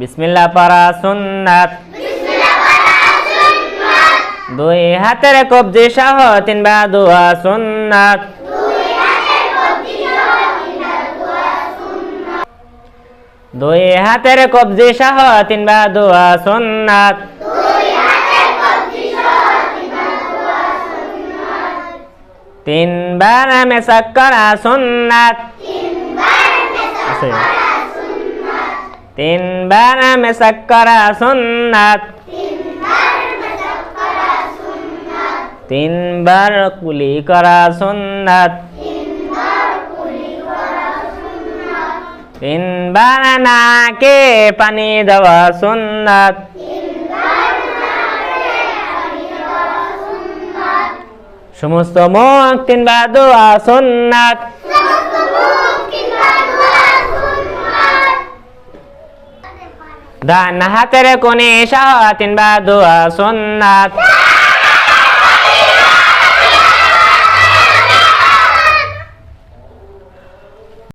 বিসমিল্লাহ পড়া সুন্নাত। দুই হাতের কবজি সহ তিনবার দোয়া সুন্নাত। দুই হাতের কবজি সহ তিনবার দোয়া সুন্নাত। তিনবার মেসাক করা সুন্নাত। আছে। তিনবার মেসাক করা সুন্নাত। তিনবার কুলি করা সুন্নাত। তিনবার নাকে পানি দেওয়া সুন্নাত। সমস্ত মুখ তিনবার দোয়া সুন্নাত। ডান হাতের কোণে শাহাতিন বা দোয়া সুন্নাত।